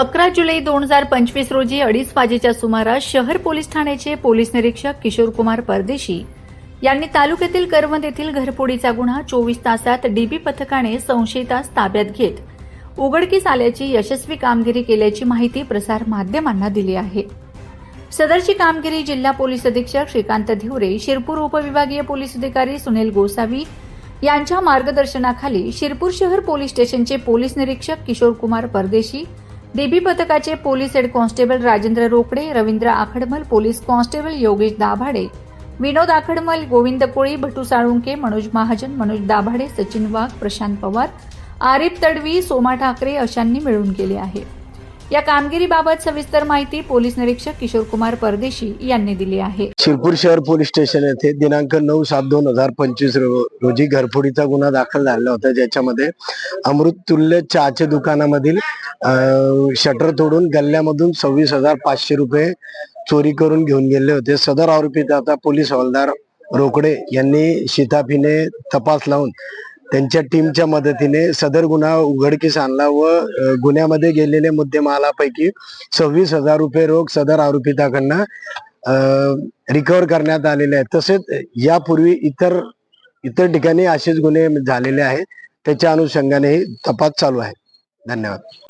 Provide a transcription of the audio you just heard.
अकरा जुलै दोन हजार पंचवीस रोजी अडीच वाजेच्या सुमारास शहर पोलीस ठाण्याचे पोलीस निरीक्षक किशोर कुमार परदेशी यांनी तालुक्यातील करवंद येथील घरफोडीचा गुन्हा चोवीस तासात डीबी पथकाने संशयितास ताब्यात घेत उघडकीस आल्याची यशस्वी कामगिरी केल्याची माहिती प्रसार माध्यमांना दिली आहे. सदरची कामगिरी जिल्हा पोलीस अधीक्षक श्रीकांत धिवरे शिरपूर उपविभागीय पोलीस अधिकारी सुनील गोसावी यांच्या मार्गदर्शनाखाली शिरपूर शहर पोलीस स्टेशनचे पोलीस निरीक्षक किशोर कुमार परदेशी डीबी पथकाचे police head constable Rajendra Rokade Ravindra Akhadmal police constable Yogesh Dabhade Vinod Akhadmal Govind Koli Bhatu Salunke Manoj Mahajan Manoj Dabhade Sachin Wagh Prashant Pawar Arif Tadvi Soma Thakare अशांनी मिळून केले आहे. या कामगिरीबाबत सविस्तर माहिती police निरीक्षक किशोर कुमार परदेशी यांनी दिली आहे. शिरपूर शहर पोलीस स्टेशन येथे दिनांक नऊ सात दोन हजार पंचवीस रोजी घरफोडीचा गुन्हा दाखल झाला होता ज्याच्यामध्ये अमृततुल्य चहाच्या दुकानामधील शटर तोडून गल्ल्यामधून सव्वीस हजार पाचशे रुपये चोरी करून घेऊन गेले होते. सदर आरोपीत आता पोलीस हवालदार रोकडे यांनी शिताफीने तपास लावून त्यांच्या टीमच्या मदतीने सदर गुन्हा उघडकीस आणला व गुन्ह्यामध्ये गेलेले मुद्देमालापैकी सव्वीस हजार रुपये रोख सदर आरोपिताकडनं रिकव्हर करण्यात आलेले आहेत. तसेच यापूर्वी इतर इतर ठिकाणी असेच गुन्हे झालेले आहेत. त्याच्या अनुषंगाने तपास चालू आहे. धन्यवाद.